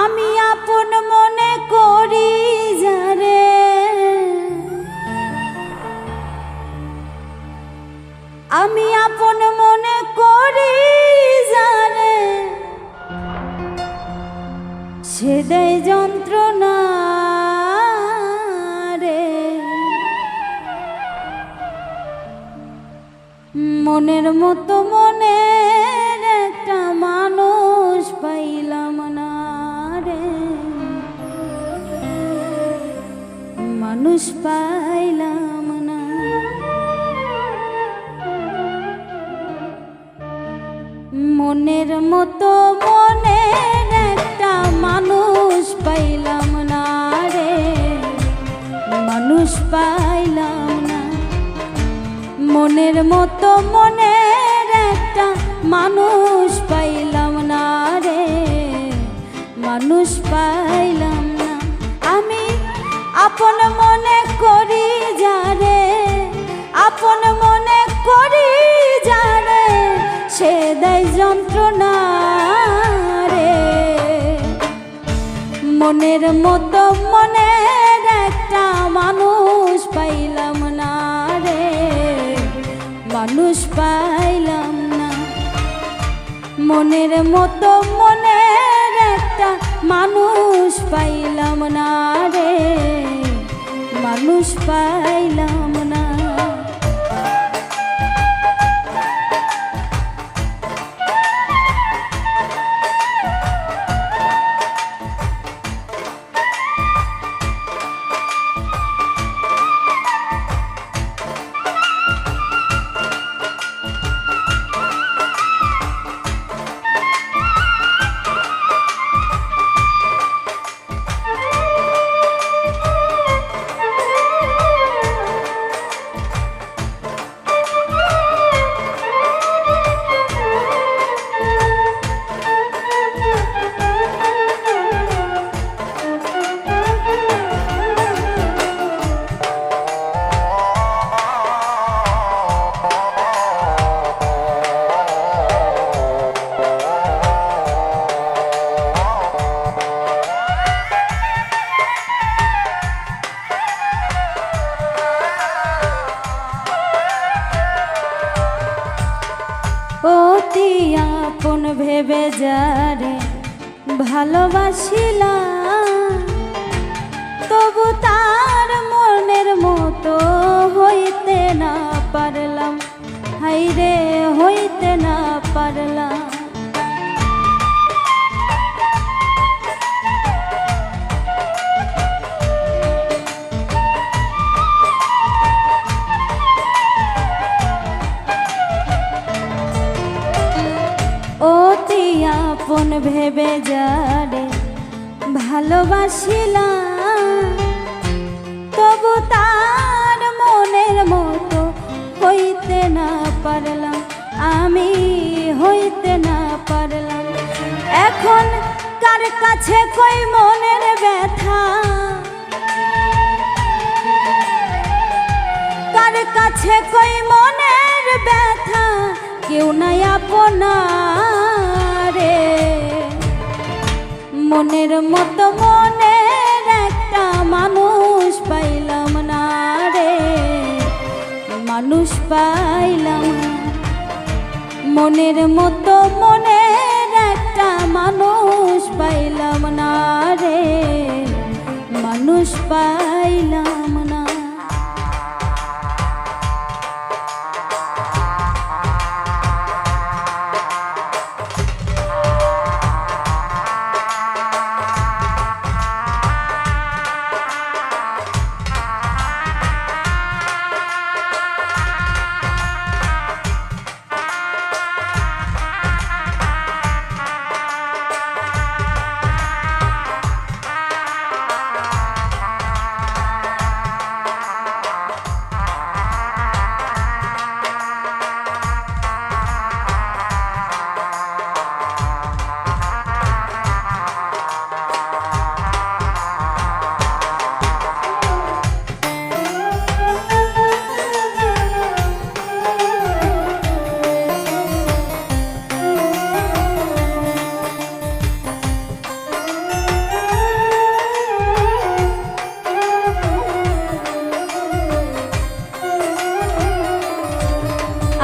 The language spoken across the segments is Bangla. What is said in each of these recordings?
আমি আপন মনে করি যারে। আমি আপন মনে করি যারে। সে দেয় যন্ত্রণা রে। মনের মতো মনের মানুষ পাইলাম না। মনের মতো মনের একটা মানুষ পাইলাম না রে। মানুষ পাইলাম না। মনের মতো মনের একটা মানুষ পাইলাম না রে। মানুষ পাইলাম না। আমি আপন মনের মতো মনের একটা মানুষ পাইলাম না রে। মানুষ পাইলাম না। মনের মতো মনের একটা মানুষ পাইলাম না রে। মানুষ পাইলাম ভালোবাসিলা ভালোবাসিলাম। তবু তার মনের মতো হইতে না পারলাম। হাইরে হইতে না পারলাম। আপন ভেবে যারে ভালোবাসিলাম, তবু তার মনের মতো হইতে না পারলাম। আমি হইতে না পারলাম। এখন কার কাছে কই মনের ব্যথা? কার কাছে কই মনের ব্যথা? কেউ নাই আপনারে। মনের মতো মনের একটা মানুষ পাইলাম না রে। মানুষ পাইলাম মনের মতো মনের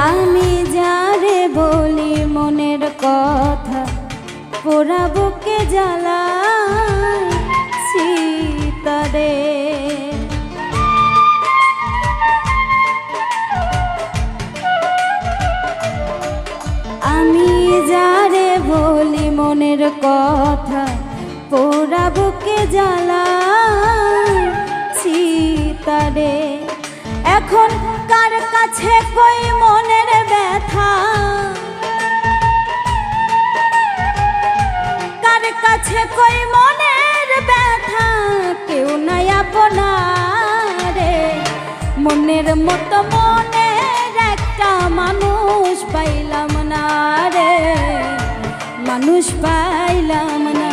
আমি যারে বলি মনের কথা পোড়া বুকে জ্বালা সীতারে। আমি যারে বলি মনের কথা পোড়া বুকে জ্বালা সীতারে। এখন কার কাছে কই মনের ব্যথা? কার কাছে কই মনের ব্যথা? কেউ নাই আপনারে। মনের মতো মনের একটা মানুষ পাইলাম না রে। মানুষ পাইলাম না।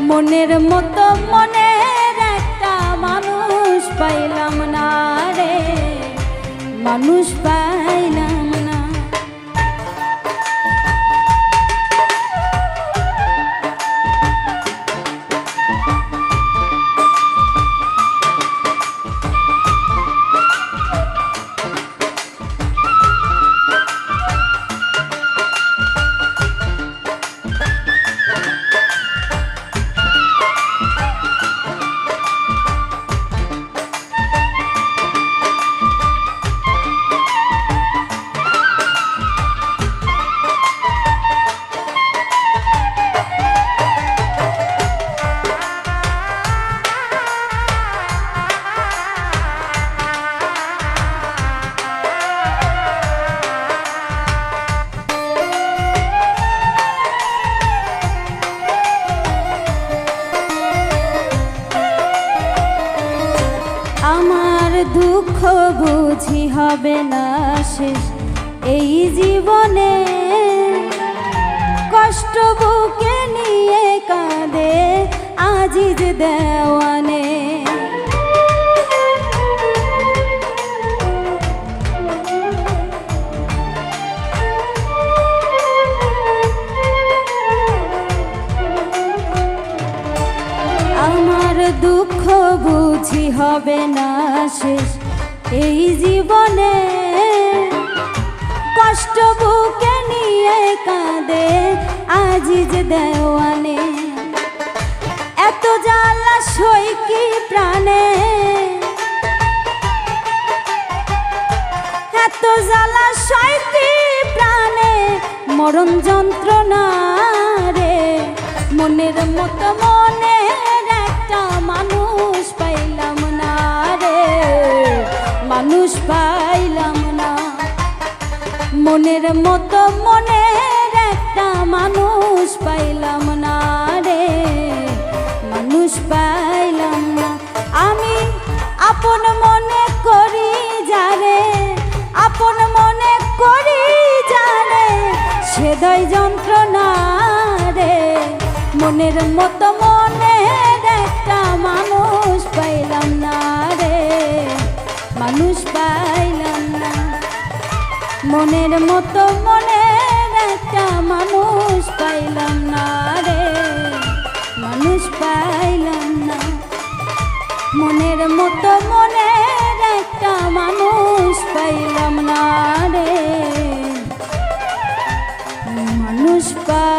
মনের মতো মনের দুঃখ বুঝি হবে না শেষ। এই জীবনে কষ্ট বুকে নিয়ে কাঁদে, আজিজ দেওয়ানে। আমার দুঃখ বুঝি হবে না শেষ এই জীবনে? কষ্ট বুকে নিয়ে কাঁদে আজিজ দেওয়ানে। এত জ্বালা সই কি প্রাণে? এত জ্বালা সই কি প্রাণে? মরণ যন্ত্রণা রে। মনের মতো মনের একটা মানুষ পাইলাম না। মনের মতো মনের একটা মানুষ পাইলাম না রে। মানুষ পাইলাম না। আমি আপন মনে করি যারে, আপন মনে করি যারে সেদয় যন্ত্রণা রে। মনের মতো মনের একটা মানুষ পাইলাম না রে। মানুষ না মনের মতো মনের একটা মানুষ পাইলাম না রে। মানুষ পাইলাম না। মনের মতো মনের একটা মানুষ পাইলাম না রে। মানুষ পাই